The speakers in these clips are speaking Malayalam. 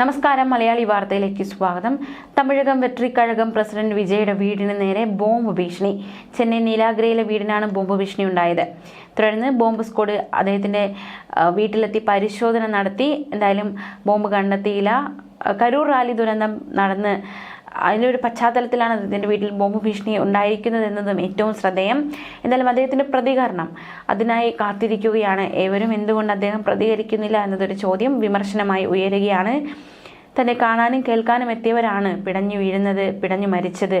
നമസ്കാരം മലയാളി വാർത്തയിലേക്ക് സ്വാഗതം. തമിഴകം വെട്രിക്കഴകം പ്രസിഡന്റ് വിജയുടെ വീടിന് നേരെ ബോംബ് ഭീഷണി. ചെന്നൈ നീലാഗ്രയിലെ വീടിനാണ് ബോംബ് ഭീഷണി ഉണ്ടായത്. തുടർന്ന് ബോംബ് സ്ക്വാഡ് അദ്ദേഹത്തിന്റെ വീട്ടിലെത്തി പരിശോധന നടത്തി. എന്തായാലും ബോംബ് കണ്ടെത്തിയില്ല. കരൂർ റാലി ദുരന്തം നടന്ന് അതിന്റെ ഒരു പശ്ചാത്തലത്തിലാണ് അദ്ദേഹത്തിന്റെ വീട്ടിൽ ബോംബ് ഭീഷണി ഉണ്ടായിരിക്കുന്നത് എന്നതും ഏറ്റവും ശ്രദ്ധേയം. എന്തായാലും അദ്ദേഹത്തിന്റെ പ്രതികരണം അതിനായി കാത്തിരിക്കുകയാണ് ഏവരും. എന്തുകൊണ്ട് അദ്ദേഹം പ്രതികരിക്കുന്നില്ല എന്നതൊരു ചോദ്യം വിമർശനമായി ഉയരുകയാണ്. തന്നെ കാണാനും കേൾക്കാനും എത്തിയവരാണ് പിടഞ്ഞു വീഴുന്നത് പിടഞ്ഞു മരിച്ചത്.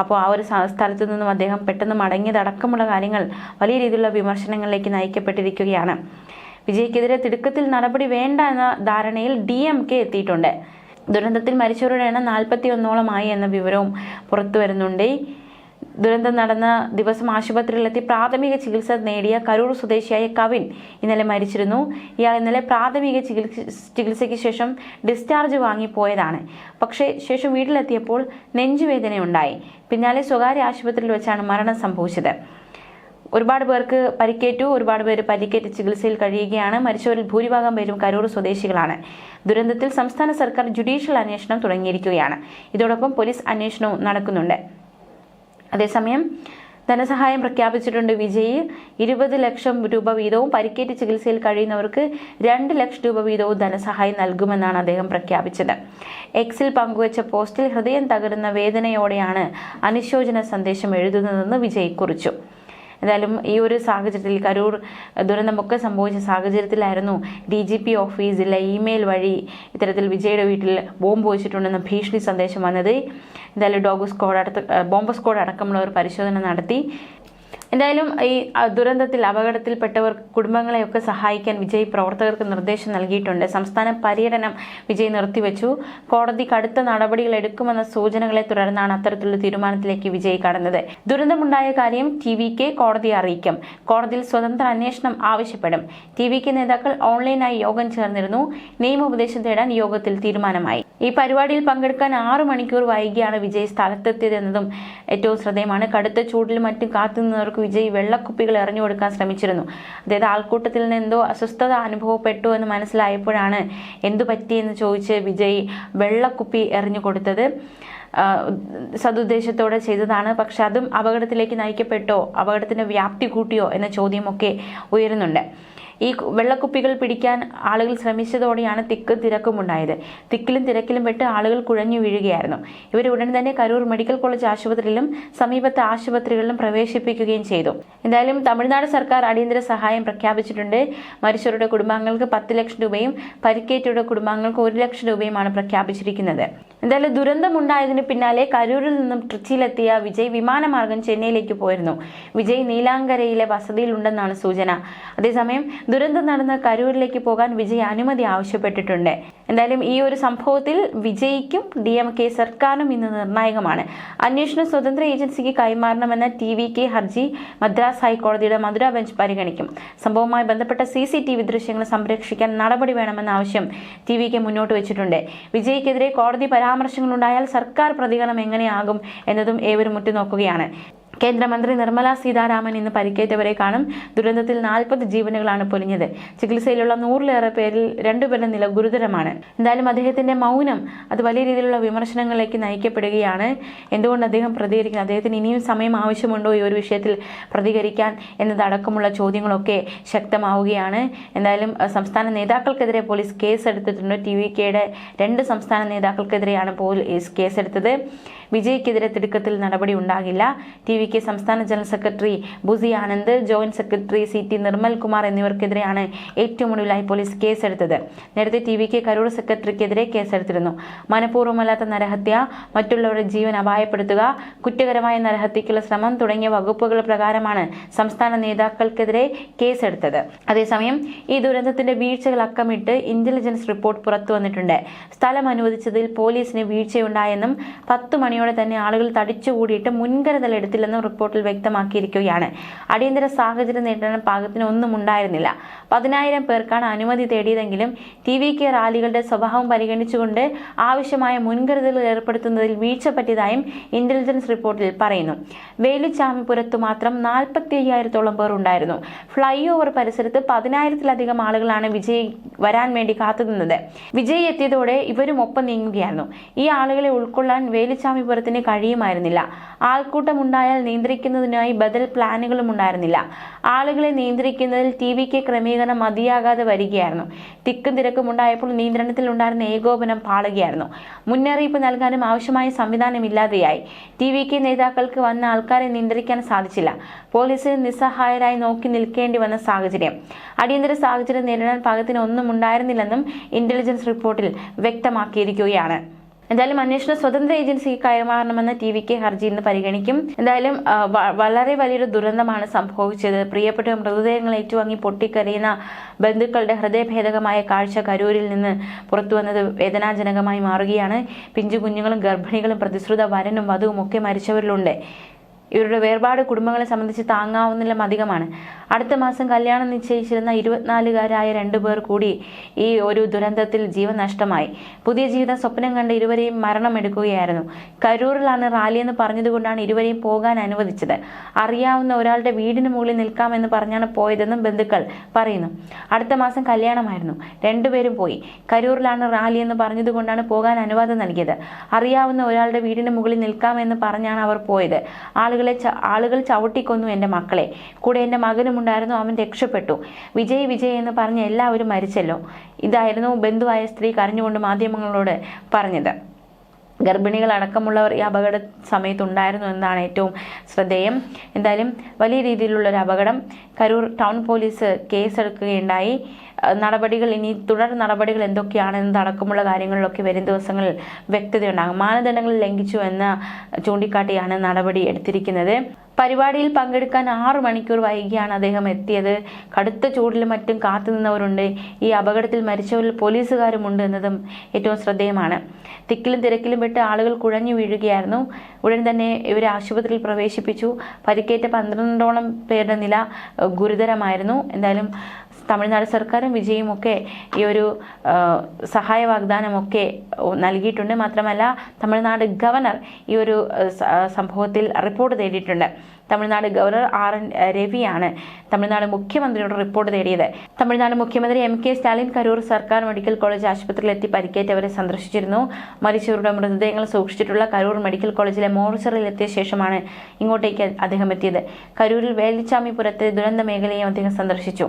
അപ്പോൾ ആ ഒരു സ്ഥലത്തു നിന്നും അദ്ദേഹം പെട്ടെന്ന് മടങ്ങിയതടക്കമുള്ള കാര്യങ്ങൾ വലിയ രീതിയിലുള്ള വിമർശനങ്ങളിലേക്ക് നയിക്കപ്പെട്ടിരിക്കുകയാണ്. വിജയ്ക്കെതിരെ തിടുക്കത്തിൽ നടപടി വേണ്ട എന്ന ധാരണയിൽ ഡി എം കെ എത്തിയിട്ടുണ്ട്. ദുരന്തത്തിൽ മരിച്ചവരുടെ എണ്ണം നാൽപ്പത്തി ഒന്നോളമായി എന്ന വിവരവും പുറത്തു വരുന്നുണ്ട്. ദുരന്തം നടന്ന ദിവസം ആശുപത്രിയിലെത്തി പ്രാഥമിക ചികിത്സ നേടിയ കരൂർ സ്വദേശിയായ കവിൻ ഇന്നലെ മരിച്ചിരുന്നു. ഇയാൾ ഇന്നലെ പ്രാഥമിക ചികിത്സ ചികിത്സയ്ക്ക് ശേഷം ഡിസ്ചാർജ് വാങ്ങിപ്പോയതാണ് പക്ഷേ ശേഷം വീട്ടിലെത്തിയപ്പോൾ നെഞ്ചുവേദനയുണ്ടായി. പിന്നാലെ സ്വകാര്യ ആശുപത്രിയിൽ വെച്ചാണ് മരണം സംഭവിച്ചത്. ഒരുപാട് പേർക്ക് പരിക്കേറ്റു ഒരുപാട് പേര് പരിക്കേറ്റ് ചികിത്സയിൽ കഴിയുകയാണ്. മരിച്ചവരിൽ ഭൂരിഭാഗം പേരും കരൂർ സ്വദേശികളാണ്. ദുരന്തത്തിൽ സംസ്ഥാന സർക്കാർ ജുഡീഷ്യൽ അന്വേഷണം തുടങ്ങിയിരിക്കുകയാണ്. ഇതോടൊപ്പം പോലീസ് അന്വേഷണവും നടക്കുന്നുണ്ട്. അതേസമയം ധനസഹായം പ്രഖ്യാപിച്ചിട്ടുണ്ട് വിജയ്. ഇരുപത് ലക്ഷം രൂപ വീതവും പരിക്കേറ്റ് ചികിത്സയിൽ കഴിയുന്നവർക്ക് രണ്ട് ലക്ഷം രൂപ വീതവും ധനസഹായം നൽകുമെന്നാണ് അദ്ദേഹം പ്രഖ്യാപിച്ചത്. എക്സിൽ പങ്കുവച്ച പോസ്റ്റിൽ ഹൃദയം തകരുന്ന വേദനയോടെയാണ് അനുശോചന സന്ദേശം എഴുതുന്നതെന്ന് വിജയ് കുറിച്ചു. എന്തായാലും ഈ ഒരു സാഹചര്യത്തിൽ കരൂർ ദുരന്തമൊക്കെ സംഭവിച്ച സാഹചര്യത്തിലായിരുന്നു ഡി ജി പി ഓഫീസിലെ ഇമെയിൽ വഴി ഇത്തരത്തിൽ വിജയുടെ വീട്ടിൽ ബോംബ് വെച്ചിട്ടുണ്ടെന്ന ഭീഷണി സന്ദേശം വന്നത്. എന്തായാലും ഡോഗ് സ്ക്വാഡ് അടുത്ത് ബോംബ് സ്ക്വാഡ് അടക്കമുള്ളവർ പരിശോധന നടത്തി. എന്തായാലും ഈ ദുരന്തത്തിൽ അപകടത്തിൽപ്പെട്ടവർ കുടുംബങ്ങളെയൊക്കെ സഹായിക്കാൻ വിജയ് പ്രവർത്തകർക്ക് നിർദ്ദേശം നൽകിയിട്ടുണ്ട്. സംസ്ഥാന പര്യടനം വിജയ് നിർത്തിവെച്ചു. കോടതി കടുത്ത നടപടികൾ എടുക്കുമെന്ന സൂചനകളെ തുടർന്നാണ് അത്തരത്തിലുള്ള തീരുമാനത്തിലേക്ക് വിജയ് കടന്നത്. ദുരന്തമുണ്ടായ കാര്യം ടി വി കെ കോടതിയെ അറിയിക്കും. കോടതിയിൽ സ്വതന്ത്ര അന്വേഷണം ആവശ്യപ്പെടും. ടി വി കെ നേതാക്കൾ ഓൺലൈനായി യോഗം ചേർന്നിരുന്നു. നിയമോപദേശം തേടാൻ യോഗത്തിൽ തീരുമാനമായി. ഈ പരിപാടിയിൽ പങ്കെടുക്കാൻ ആറു മണിക്കൂർ വൈകിയാണ് വിജയ് സ്ഥലത്തെത്തിയതെന്നതും ഏറ്റവും ശ്രദ്ധേയമാണ്. കടുത്ത ചൂടിലും മറ്റും കാത്തുനിന്നവർക്ക് വിജയ് വെള്ളക്കുപ്പികൾ എറിഞ്ഞു കൊടുക്കാൻ ശ്രമിച്ചിരുന്നു. അതായത് ആൾക്കൂട്ടത്തിൽ നിന്ന് എന്തോ അസ്വസ്ഥത അനുഭവപ്പെട്ടു എന്ന് മനസ്സിലായപ്പോഴാണ് എന്തു പറ്റിയെന്ന് ചോദിച്ച് വിജയ് വെള്ളക്കുപ്പി എറിഞ്ഞു കൊടുത്തത്. സതുദ്ദേശത്തോടെ ചെയ്തതാണ്. പക്ഷെ അതും അപകടത്തിലേക്ക് നയിക്കപ്പെട്ടോ? അപകടത്തിന്റെ വ്യാപ്തി കൂട്ടിയോ? എന്ന ചോദ്യമൊക്കെ ഉയരുന്നുണ്ട്. ഈ വെള്ളക്കുപ്പികൾ പിടിക്കാൻ ആളുകൾ ശ്രമിച്ചതോടെയാണ് തിക്ക് തിരക്കുമുണ്ടായത് തിക്കിലും തിരക്കിലും പെട്ട് ആളുകൾ കുഴഞ്ഞു വീഴുകയായിരുന്നു. ഇവർ ഉടൻ തന്നെ കരൂർ മെഡിക്കൽ കോളേജ് ആശുപത്രിയിലും സമീപത്തെ ആശുപത്രികളിലും പ്രവേശിപ്പിക്കുകയും ചെയ്തു. എന്തായാലും തമിഴ്നാട് സർക്കാർ അടിയന്തര സഹായം പ്രഖ്യാപിച്ചിട്ടുണ്ട്. മരിച്ചവരുടെ കുടുംബാംഗങ്ങൾക്ക് പത്ത് ലക്ഷം രൂപയും പരിക്കേറ്റവരുടെ കുടുംബാംഗങ്ങൾക്ക് ഒരു ലക്ഷം രൂപയുമാണ് പ്രഖ്യാപിച്ചിരിക്കുന്നത്. എന്തായാലും ദുരന്തമുണ്ടായതിന് പിന്നാലെ കരൂരിൽ നിന്നും ട്രിച്ചിയിലെത്തിയ വിജയ് വിമാനമാർഗം ചെന്നൈയിലേക്ക് പോയിരുന്നു. വിജയ് നീലാങ്കരയിലെ വസതിയിലുണ്ടെന്നാണ് സൂചന. അതേസമയം ദുരന്തം നടന്ന കരൂരിലേക്ക് പോകാൻ വിജയ് അനുമതി ആവശ്യപ്പെട്ടിട്ടുണ്ട്. എന്തായാലും ഈ ഒരു സംഭവത്തിൽ വിജയ്ക്കും ഡി എം കെ സർക്കാരും ഇന്ന് നിർണായകമാണ്. അന്വേഷണ സ്വതന്ത്ര ഏജൻസിക്ക് കൈമാറണമെന്ന ടി വി കെ ഹർജി മദ്രാസ് ഹൈക്കോടതിയുടെ മധുര ബെഞ്ച് പരിഗണിക്കും. സംഭവവുമായി ബന്ധപ്പെട്ട സി സി ടി വി ദൃശ്യങ്ങൾ സംരക്ഷിക്കാൻ നടപടി വേണമെന്ന ആവശ്യം ടി വി കെ മുന്നോട്ട് വെച്ചിട്ടുണ്ട്. വിജയ്ക്കെതിരെ കോടതി പരാമർശങ്ങളുണ്ടായാൽ സർക്കാർ പ്രതികരണം എങ്ങനെയാകും എന്നതും ഏവരും ഉറ്റുനോക്കുകയാണ്. കേന്ദ്രമന്ത്രി നിർമ്മല സീതാരാമൻ ഇന്ന് പരിക്കേറ്റവരെ കാണും. ദുരന്തത്തിൽ നാൽപ്പത് ജീവനുകളാണ് പൊലിഞ്ഞത്. ചികിത്സയിലുള്ള നൂറിലേറെ പേരിൽ രണ്ടുപേരുടെ നില ഗുരുതരമാണ്. എന്തായാലും അദ്ദേഹത്തിന്റെ മൗനം അത് വലിയ രീതിയിലുള്ള വിമർശനങ്ങളിലേക്ക് നയിക്കപ്പെടുകയാണ്. എന്തുകൊണ്ട് അദ്ദേഹം പ്രതികരിക്കുന്നത് അദ്ദേഹത്തിന് ഇനിയും സമയം ആവശ്യമുണ്ടോ ഈ ഒരു വിഷയത്തിൽ പ്രതികരിക്കാൻ എന്നതടക്കമുള്ള ചോദ്യങ്ങളൊക്കെ ശക്തമാവുകയാണ്. എന്തായാലും സംസ്ഥാന നേതാക്കൾക്കെതിരെ പോലീസ് കേസെടുത്തിട്ടുണ്ട്. ടി വി കെയുടെ രണ്ട് സംസ്ഥാന നേതാക്കൾക്കെതിരെയാണ് പോലീസ് കേസെടുത്തത്. വിജയ്ക്കെതിരെ തിടുക്കത്തിൽ നടപടി ഉണ്ടാകില്ല. ടി വി കെ സംസ്ഥാന general secretary Bussy Anand joint secretary C T Nirmal Kumar എന്നിവർക്കെതിരെയാണ് ഏറ്റവും ഒടുവിലായി പോലീസ് കേസെടുത്തത്. നേരത്തെ ടി വി കെ കരൂർ സെക്രട്ടറിക്കെതിരെ കേസെടുത്തിരുന്നു. മനഃപൂർവമല്ലാത്ത നരഹത്യ മറ്റുള്ളവരുടെ ജീവൻ അപായപ്പെടുത്തുക കുറ്റകരമായ നരഹത്യക്കുള്ള ശ്രമം തുടങ്ങിയ വകുപ്പുകൾ പ്രകാരമാണ് സംസ്ഥാന നേതാക്കൾക്കെതിരെ കേസെടുത്തത്. അതേസമയം ഈ ദുരന്തത്തിന്റെ വീഴ്ചകൾ അക്കമിട്ട് ഇന്റലിജൻസ് റിപ്പോർട്ട് പുറത്തു വന്നിട്ടുണ്ട് സ്ഥലം അനുവദിച്ചതിൽ പോലീസിന് വീഴ്ചയുണ്ടായെന്നും പത്ത് മണിയോടെ മണിയോടെ തന്നെ ആളുകൾ തടിച്ചുകൂടിയിട്ട് മുൻകരുതൽ എടുത്തില്ലെന്നും റിപ്പോർട്ടിൽ വ്യക്തമാക്കിയിരിക്കുകയാണ്. അടിയന്തര സാഹചര്യം നേരിടാൻ പാകത്തിന് ഒന്നും ഉണ്ടായിരുന്നില്ല. പതിനായിരം പേർക്കാണ് അനുമതി തേടിയതെങ്കിലും ടി വി കെ റാലികളുടെ സ്വഭാവം പരിഗണിച്ചുകൊണ്ട് ആവശ്യമായ മുൻകരുതലുകൾ ഏർപ്പെടുത്തുന്നതിൽ വീഴ്ച പറ്റിയതായും ഇന്റലിജൻസ് റിപ്പോർട്ടിൽ പറയുന്നു. വേലുച്ചാമിപുരത്ത് മാത്രം നാൽപ്പത്തി അയ്യായിരത്തോളം പേർ ഉണ്ടായിരുന്നു. ഫ്ലൈ ഓവർ പരിസരത്ത് പതിനായിരത്തിലധികം ആളുകളാണ് വിജയ് വരാൻ വേണ്ടി കാത്തുനിന്നത്. വിജയ് എത്തിയതോടെ ഇവരും ഒപ്പം നീങ്ങുകയായിരുന്നു. ഈ ആളുകളെ ഉൾക്കൊള്ളാൻ വേലുച്ചാമിപുരത്തിന് കഴിയുമായിരുന്നില്ല. ആൾക്കൂട്ടമുണ്ടായാൽ നിയന്ത്രിക്കുന്നതിനായി ബദൽ പ്ലാനുകളും ഉണ്ടായിരുന്നില്ല ആളുകളെ നിയന്ത്രിക്കുന്നതിൽ ടി വിക്ക് ക്രമീകരണം മതിയാകാതെ വരികയായിരുന്നു. തിക്കും തിരക്കും ഉണ്ടായപ്പോൾ നിയന്ത്രണത്തിൽ ഉണ്ടായിരുന്ന ഏകോപനം പാളുകയായിരുന്നു. മുന്നറിയിപ്പ് നൽകാനും ആവശ്യമായ സംവിധാനം ഇല്ലാതെയായി. ടി കെ നേതാക്കൾക്ക് വന്ന ആൾക്കാരെ നിയന്ത്രിക്കാൻ സാധിച്ചില്ല. പോലീസിന് നിസ്സഹായരായി നോക്കി നിൽക്കേണ്ടി വന്ന സാഹചര്യം. അടിയന്തര സാഹചര്യം നേരിടാൻ പാകത്തിന് ഒന്നും ഉണ്ടായിരുന്നില്ലെന്നും ഇന്റലിജൻസ് റിപ്പോർട്ടിൽ വ്യക്തമാക്കിയിരിക്കുകയാണ്. എന്തായാലും അന്വേഷണ സ്വതന്ത്ര ഏജൻസിക്ക് കൈമാറണമെന്ന ടി വിക്ക് ഹർജി ഇന്ന് പരിഗണിക്കും. എന്തായാലും വളരെ വലിയൊരു ദുരന്തമാണ് സംഭവിച്ചത്. പ്രിയപ്പെട്ട മൃതദേഹങ്ങൾ ഏറ്റുവാങ്ങി പൊട്ടിക്കരയുന്ന ബന്ധുക്കളുടെ ഹൃദയഭേദകമായ കാഴ്ച കരൂരിൽ നിന്ന് പുറത്തു വന്നത് വേദനാജനകമായി മാറുകയാണ്. പിഞ്ചു കുഞ്ഞുങ്ങളും ഗർഭിണികളും പ്രതിശ്രുത വരനും വധുവും ഒക്കെ മരിച്ചവരിലുണ്ട്. ഇവരുടെ വേർപാട് കുടുംബങ്ങളെ സംബന്ധിച്ച് താങ്ങാവുന്നിലും അധികമാണ്. അടുത്ത മാസം കല്യാണം നിശ്ചയിച്ചിരുന്ന ഇരുപത്തിനാലുകാരായ രണ്ടു പേർ കൂടി ഈ ഒരു ദുരന്തത്തിൽ ജീവൻ നഷ്ടമായി. പുതിയ ജീവിതം സ്വപ്നം കണ്ട് ഇരുവരെയും മരണമെടുക്കുകയായിരുന്നു കരൂറിലാണ് റാലി എന്ന് പറഞ്ഞതുകൊണ്ടാണ് ഇരുവരെയും പോകാൻ അനുവദിച്ചത്. അറിയാവുന്ന ഒരാളുടെ വീടിന് മുകളിൽ നിൽക്കാമെന്ന് പറഞ്ഞാണ് പോയതെന്നും ബന്ധുക്കൾ പറയുന്നു. അടുത്ത മാസം കല്യാണമായിരുന്നു. രണ്ടുപേരും പോയി. കരൂറിലാണ് റാലി എന്ന് പറഞ്ഞതുകൊണ്ടാണ് പോകാൻ അനുവാദം നൽകിയത്. അറിയാവുന്ന ഒരാളുടെ വീടിന് മുകളിൽ നിൽക്കാമെന്ന് പറഞ്ഞാണ് അവർ പോയത്. ആളുകളെ ആളുകൾ ചവിട്ടിക്കൊന്നു എന്റെ മക്കളെ. കൂടെ എന്റെ മകനും ഉണ്ടായിരുന്നു അവൻ രക്ഷപ്പെട്ടു. വിജയ് വിജയ് എന്ന് പറഞ്ഞ് എല്ലാവരും മരിച്ചല്ലോ. ഇതായിരുന്നു ബന്ധുവായ സ്ത്രീ കരഞ്ഞുകൊണ്ട് മാധ്യമങ്ങളോട് പറഞ്ഞത്. ഗർഭിണികൾ അടക്കമുള്ളവർ ഈ അപകട സമയത്തുണ്ടായിരുന്നു എന്നാണ് ഏറ്റവും ശ്രദ്ധേയം. എന്തായാലും വലിയ രീതിയിലുള്ള ഒരു അപകടം. കരൂർ ടൗൺ പോലീസ് കേസെടുക്കുകയുണ്ടായി. നടപടികൾ ഇനി തുടർ നടപടികൾ എന്തൊക്കെയാണെന്നതടക്കമുള്ള കാര്യങ്ങളിലൊക്കെ വരും ദിവസങ്ങളിൽ വ്യക്തതയുണ്ടാകും. മാനദണ്ഡങ്ങൾ ലംഘിച്ചു എന്ന് ചൂണ്ടിക്കാട്ടിയാണ് നടപടി എടുത്തിരിക്കുന്നത്. പരിപാടിയിൽ പങ്കെടുക്കാൻ ആറു മണിക്കൂർ വൈകിയാണ് അദ്ദേഹം എത്തിയത്. കടുത്ത ചൂടിലും മറ്റും കാത്തുനിന്നവരുണ്ട് ഈ അപകടത്തിൽ മരിച്ചവരിൽ പോലീസുകാരുമുണ്ട് എന്നതും ഏറ്റവും ശ്രദ്ധേയമാണ്. തിക്കിലും തിരക്കിലും പെട്ട് ആളുകൾ കുഴഞ്ഞു വീഴുകയായിരുന്നു. ഉടൻ തന്നെ ഇവരെ ആശുപത്രിയിൽ പ്രവേശിപ്പിച്ചു. പരിക്കേറ്റ പന്ത്രണ്ടോളം പേരുടെ നില ഗുരുതരമായിരുന്നു. എന്തായാലും തമിഴ്നാട് സർക്കാരും വിജയുമൊക്കെ ഈ ഒരു സഹായ വാഗ്ദാനമൊക്കെ നൽകിയിട്ടുണ്ട്. മാത്രമല്ല തമിഴ്നാട് ഗവർണർ ഈ ഒരു സംഭവത്തിൽ റിപ്പോർട്ട് തേടിയിട്ടുണ്ട്. തമിഴ്നാട് ഗവർണർ ആർ എൻ രവിയാണ് തമിഴ്നാട് മുഖ്യമന്ത്രിയോട് റിപ്പോർട്ട് തേടിയത്. തമിഴ്നാട് മുഖ്യമന്ത്രി എം കെ സ്റ്റാലിൻ കരൂർ സർക്കാർ മെഡിക്കൽ കോളേജ് ആശുപത്രിയിൽ എത്തി പരിക്കേറ്റവരെ സന്ദർശിച്ചിരുന്നു. മരിച്ചവരുടെ മൃതദേഹങ്ങൾ സൂക്ഷിച്ചിട്ടുള്ള കരൂർ മെഡിക്കൽ കോളേജിലെ മോർച്ചറിൽ എത്തിയ ശേഷമാണ് ഇങ്ങോട്ടേക്ക് അദ്ദേഹം എത്തിയത്. കരൂരിൽ വേലിച്ചാമിപുരത്തെ ദുരന്ത മേഖലയും അദ്ദേഹം സന്ദർശിച്ചു.